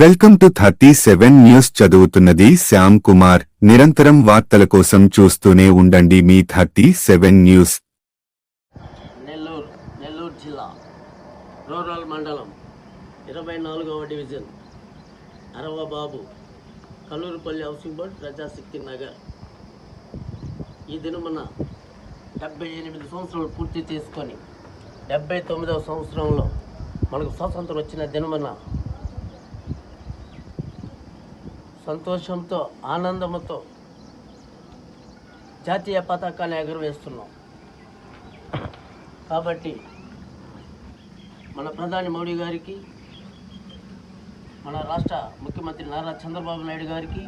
Welcome to thirty seven news చదువుతున్నది శ్యామ్ కుమార్. నిరంతరం వార్తల కోసం చూస్తూనే ఉండండి మీ thirty seven news. Nellore Nellore జిల్లా రూరల్ మండలం ఇరవై నాలుగవ డివిజన్ అరవబాబు కల్లూరుపల్లి హౌసింగ్ బోర్డ్ ప్రజాశక్తి నగర్. ఈ దినమున డెబ్బై ఎనిమిది సంవత్సరాలు పూర్తి చేసుకొని డెబ్బై తొమ్మిదవ సంవత్సరంలో మనకు స్వాతంత్రం వచ్చిన దినమున సంతోషంతో ఆనందంతో జాతీయ పతాకాన్ని ఎగురవేస్తున్నాం. కాబట్టి మన ప్రధాని మోడీ గారికి మన రాష్ట్ర ముఖ్యమంత్రి నారా చంద్రబాబు నాయుడు గారికి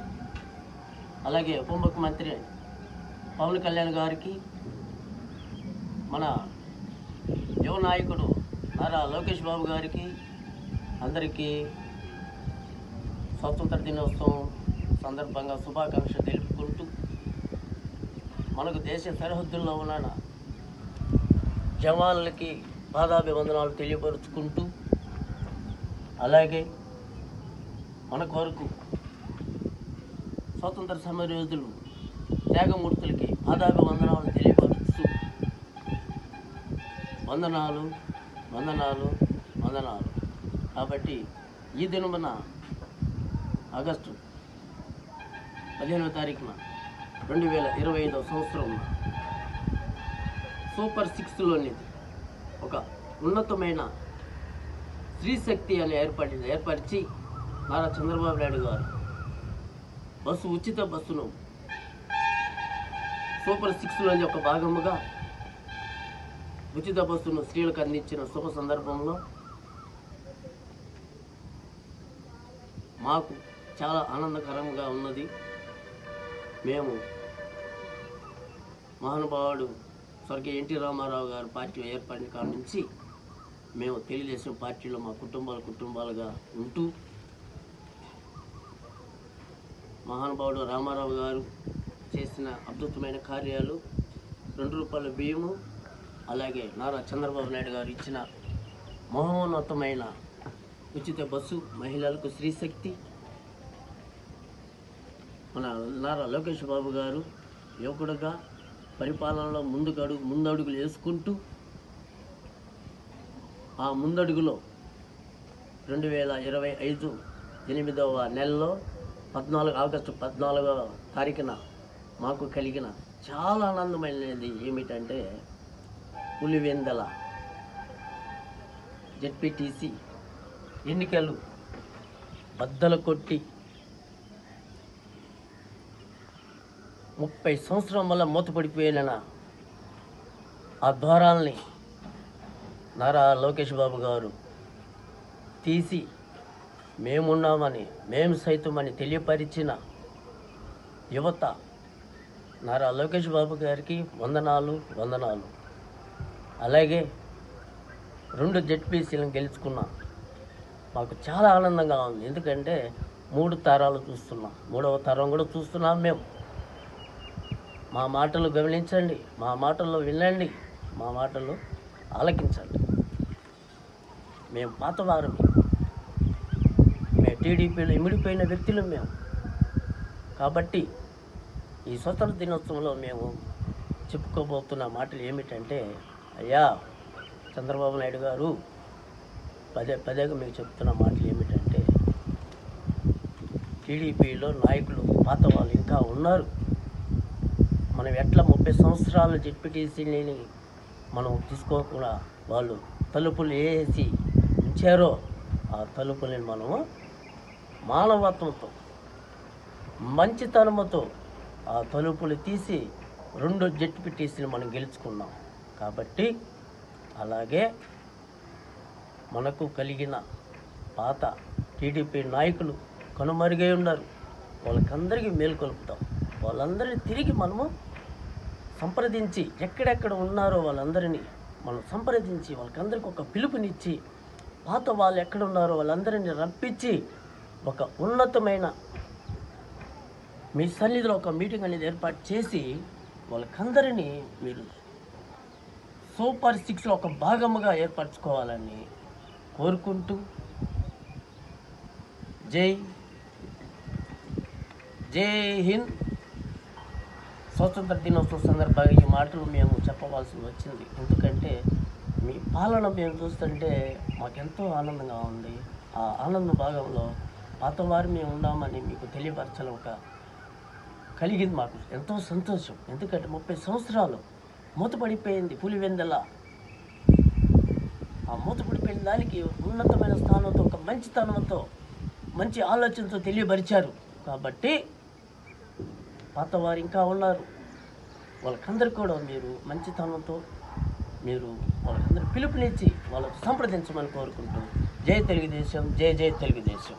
అలాగే ఉప ముఖ్యమంత్రి పవన్ కళ్యాణ్ గారికి మన యువ నాయకుడు నారా లోకేష్ బాబు గారికి అందరికీ స్వాతంత్ర దినోత్సవం సందర్భంగా శుభాకాంక్షలు తెలుపుకుంటూ మనకు దేశ సరిహద్దుల్లో ఉన్న జవాన్లకి పాదాభివందనాలు తెలియపరుచుకుంటూ అలాగే మన కొరకు స్వాతంత్ర సమరయోధులు త్యాగమూర్తులకి పాదాభివందనాలు తెలియపరుస్తూ వందనాలు వందనాలు వందనాలు. కాబట్టి ఈ దినమున ఆగస్టు పదిహేనవ తారీఖున రెండు వేల ఇరవై ఐదవ సంవత్సరం సూపర్ సిక్స్లోని ఒక ఉన్నతమైన స్త్రీశక్తి అని ఏర్పడి ఏర్పరిచి నారా చంద్రబాబు నాయుడు గారు బస్సు ఉచిత బస్సును సూపర్ సిక్స్లోని ఒక భాగముగా ఉచిత బస్సును స్త్రీలకు అందించిన శుభ సందర్భంలో మాకు చాలా ఆనందకరంగా ఉన్నది. మేము మహానుభావుడు స్వర్గీయ ఎన్టీ రామారావు గారు పార్టీ ఏర్పడిన కాడ నుంచి మేము తెలుగుదేశం పార్టీలో మా కుటుంబాలు కుటుంబాలుగా ఉంటూ మహానుభావుడు రామారావు గారు చేసిన అద్భుతమైన కార్యాలు రెండు రూపాయల బియ్యము అలాగే నారా చంద్రబాబు నాయుడు గారు ఇచ్చిన మహోన్నతమైన ఉచిత బస్సు మహిళలకు స్త్రీశక్తి మన నారా లోకేష్ బాబు గారు యువకుడుగా పరిపాలనలో ముందుకు అడుగు ముందడుగులు వేసుకుంటూ ఆ ముందడుగులో రెండు వేల ఇరవై ఐదు ఎనిమిదవ నెలలో పద్నాలుగు ఆగస్టు పద్నాలుగవ తారీఖున మాకు కలిగిన చాలా ఆనందమైనది ఏమిటంటే పులివెందల జెడ్పీటీసీ ఎన్నికలు బద్దలు కొట్టి ముప్పై సంవత్సరం వల్ల మూతపడిపోయిన ఆ ద్వారాల్ని నారా లోకేష్ బాబు గారు తీసి మేమున్నామని మేము సైతమని తెలియపరిచిన యువత నారా లోకేష్ బాబు గారికి వందనాలు వందనాలు. అలాగే రెండు జెడ్పీసీలను గెలుచుకున్నా. మాకు చాలా ఆనందంగా ఉంది. ఎందుకంటే మూడు తరాలు చూస్తున్నాం. మూడవ తరం కూడా చూస్తున్నాం మేము. మా మాటలు గమనించండి మా మాటల్లో వినండి మా మాటలు ఆలకించండి. మేము పాతవారం మేము టీడీపీలో ఇమిడిపోయిన వ్యక్తులు మేము. కాబట్టి ఈ స్వతంత్ర దినోత్సవంలో మేము చెప్పుకోబోతున్న మాటలు ఏమిటంటే అయ్యా చంద్రబాబు నాయుడు గారు పదే పదేగా మీకు చెప్తున్న మాటలు ఏమిటంటే టీడీపీలో నాయకులు పాత వాళ్ళు ఇంకా ఉన్నారు. మనం ఎట్లా ముప్పై సంవత్సరాలు జెడ్పీటీసీని మనం తీసుకోకుండా వాళ్ళు తలుపులు వేసి ఉంచారో ఆ తలుపుని మనము మానవత్వంతో మంచితనముతో ఆ తలుపులు తీసి రెండు జెడ్పీటీసీని మనం గెలుచుకున్నాం. కాబట్టి అలాగే మనకు కలిగిన పాత టీడీపీ నాయకులు కనుమరుగై ఉన్నారు. వాళ్ళకందరికీ మేలుకొల్పుతాం వాళ్ళందరినీ తిరిగి మనము సంప్రదించి ఎక్కడెక్కడ ఉన్నారో వాళ్ళందరినీ మనం సంప్రదించి వాళ్ళకందరికీ ఒక పిలుపునిచ్చి పాత వాళ్ళు ఎక్కడ ఉన్నారో వాళ్ళందరినీ రప్పించి ఒక ఉన్నతమైన మీ సన్నిధిలో ఒక మీటింగ్ అనేది ఏర్పాటు చేసి వాళ్ళకందరినీ మీరు సూపర్ సిక్స్లో ఒక భాగముగా ఏర్పరచుకోవాలని కోరుకుంటూ జై జై హింద్. స్వతంత్ర దినోత్సవం సందర్భంగా ఈ మాటలు మేము చెప్పవలసి వచ్చింది. ఎందుకంటే మీ పాలన మేము చూస్తుంటే మాకెంతో ఆనందంగా ఉంది. ఆ ఆనంద భాగంలో పాతవారు మేము ఉన్నామని మీకు తెలియపరచాలి ఒక కలిగింది మాకు. ఎంతో సంతోషం. ఎందుకంటే ముప్పై సంవత్సరాలు మూతపడిపోయింది పులివెందల. ఆ మూతపడిపోయిన దానికి ఉన్నతమైన స్థానంతో ఒక మంచితనంతో మంచి ఆలోచనతో తెలియపరిచారు. కాబట్టి పాతవారు ఇంకా ఉన్నారు. వాళ్ళకందరికీ కూడా మీరు మంచితనంతో మీరు వాళ్ళకందరూ పిలుపునిచ్చి వాళ్ళకు సంప్రదించమని కోరుకుంటూ జై తెలుగుదేశం జై జై తెలుగుదేశం.